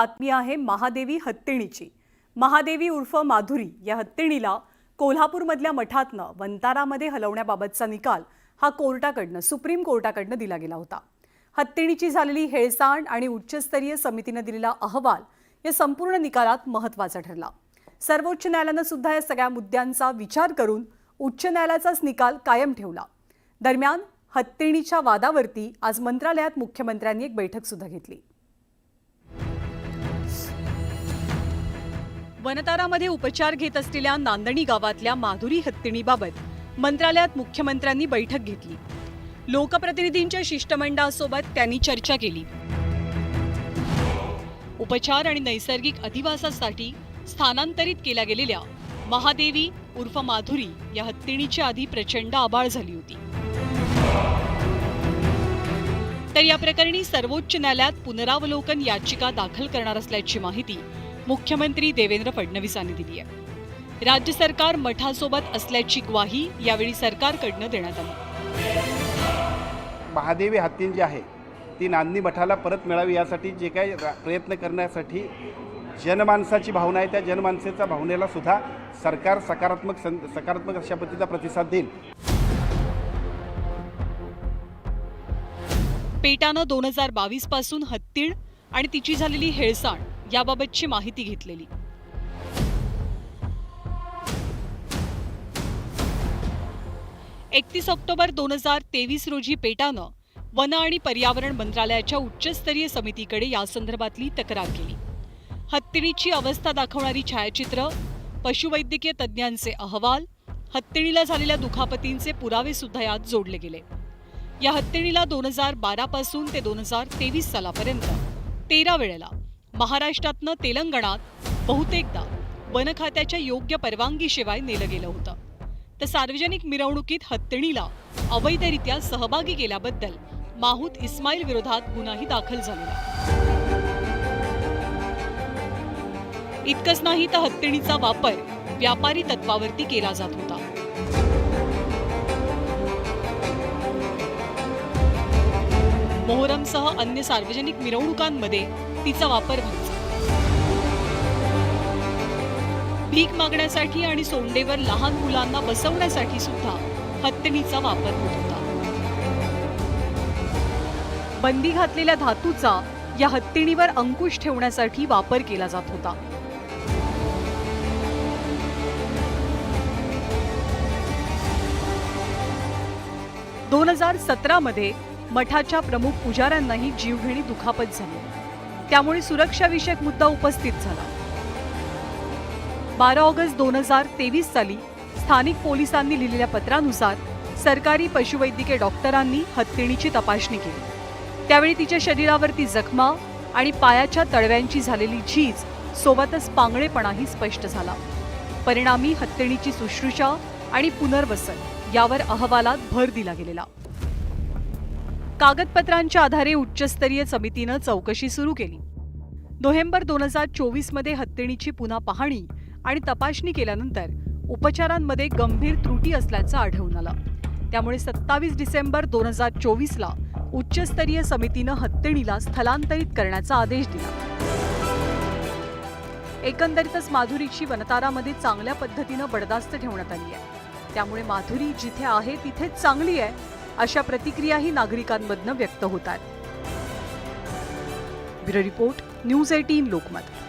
बातमी आहे महादेवी हत्तीणीची. महादेवी उर्फ माधुरी या हत्तीणीला कोल्हापूरमधल्या मठातनं वंतारामध्ये हलवण्याबाबतचा निकाल हा कोर्टाकडनं सुप्रीम कोर्टाकडनं दिला गेला होता. हत्तीणीची झालेली हेळसांड आणि उच्चस्तरीय समितीनं दिलेला अहवाल या संपूर्ण निकालात महत्त्वाचा ठरला. सर्वोच्च न्यायालयानं सुद्धा या सगळ्या मुद्द्यांचा विचार करून उच्च न्यायालयाचाच निकाल कायम ठेवला. दरम्यान हत्तीणीच्या वादावरती आज मंत्रालयात मुख्यमंत्र्यांनी एक बैठक सुद्धा घेतली. वनतारामध्ये उपचार घेत असलेल्या नांदणी गावातल्या माधुरी हत्तीणीबाबत मंत्रालयात मुख्यमंत्र्यांनी बैठक घेतली. लोकप्रतिनिधींच्या शिष्टमंडळासोबत त्यांनी चर्चा केली. उपचार आणि नैसर्गिक अधिवासासाठी स्थानांतरित केल्या गेलेल्या महादेवी उर्फ माधुरी या हत्तीणीच्या आधी प्रचंड आबाळ झाली होती. तर या प्रकरणी सर्वोच्च न्यायालयात पुनरावलोकन याचिका दाखल करणार असल्याची माहिती मुख्यमंत्री देवेंद्र फडणवीसांनी दिली आहे. राज्य सरकार मठासोबत असल्याची ग्वाही यावेळी सरकारकडनं देण्यात आली. महादेवी हत्तीन जी आहे ती नांदणी मठाला परत मिळावी यासाठी जे काही प्रयत्न करण्यासाठी जनमानसाची भावना आहे त्या जनमानसेच्या भावनेला सुद्धा सरकार सकारात्मक सं सकारात्मक अशा पद्धतीचा प्रतिसाद देईल. पेटानं दोन हजार बावीसपासून हत्तीण आणि तिची झालेली हेळसांड याबाबतची माहिती घेतलेली. एकतीस ऑक्टोबर दोन हजार तेवीस रोजी पेटानं वन आणि पर्यावरण मंत्रालयाच्या उच्चस्तरीय समितीकडे यासंदर्भातली तक्रार केली. हत्तीणीची अवस्था दाखवणारी छायाचित्र पशुवैद्यकीय तज्ज्ञांचे अहवाल हत्तीणीला झालेल्या दुखापतींचे पुरावे सुद्धा यात जोडले गेले. या हत्तीणीला दोन हजार बारापासून ते दोन हजार तेवीस सालापर्यंत तेरा वेळेला महाराष्ट्रातनं तेलंगणात बहुतेकदा वनखात्याच्या योग्य परवानगीशिवाय नेलं गेलं होतं. तर सार्वजनिक मिरवणुकीत हत्तीणीला अवैधरित्या सहभागी केल्याबद्दल माहूत इस्माईल विरोधात गुन्हाही दाखल झालेला. इतकंच नाही तर हत्तीणीचा वापर व्यापारी तत्वावरती केला जात होता. मोहरमसह अन्य सार्वजनिक मिरवणुकांमध्ये तिचा वापर व्हायचा भीक मागण्यासाठी आणि सोंडेवर लहान मुलांना बसवण्यासाठी सुद्धा हत्तीणीचा वापर होत होता. बंदी घातलेल्या धातूचा या हत्तीणीवर अंकुश ठेवण्यासाठी वापर केला जात होता. दोन हजार सतरामध्ये मठाच्या प्रमुख पुजाऱ्यांनाही जीवघेणी दुखापत झाली. त्यामुळे सुरक्षाविषयक मुद्दा उपस्थित झाला. बारा ऑगस्ट दोन हजार तेवीस साली स्थानिक पोलिसांनी लिहिलेल्या पत्रानुसार सरकारी पशुवैद्यकीय डॉक्टरांनी हत्तीणीची तपासणी केली. त्यावेळी तिच्या शरीरावरती जखमा आणि पायाच्या तळव्यांची झालेली झीज सोबतच पांगळेपणाही स्पष्ट झाला. परिणामी हत्तीणीची शुश्रूषा आणि पुनर्वसन यावर अहवालात भर दिला गेलेला. कागदपत्रांच्या आधारे उच्चस्तरीय समितीनं चौकशी सुरू केली. नोव्हेंबर दोन हजार चोवीसमध्ये हत्तीणीची पुन्हा पाहणी आणि तपासणी केल्यानंतर उपचारांमध्ये गंभीर त्रुटी असल्याचं आढळून आलं. त्यामुळे सत्तावीस डिसेंबर दोन हजार चोवीसला उच्चस्तरीय समितीनं हत्तीणीला स्थलांतरित करण्याचा आदेश दिला. एकंदरीतच माधुरीची वनतारामध्ये चांगल्या पद्धतीनं बडदास्त ठेवण्यात आली आहे. त्यामुळे माधुरी जिथे आहे तिथेच चांगली आहे. अशा प्रतिक्रियाही नागरिकांमधनं व्यक्त होत bureau report news eighteen Lokmat.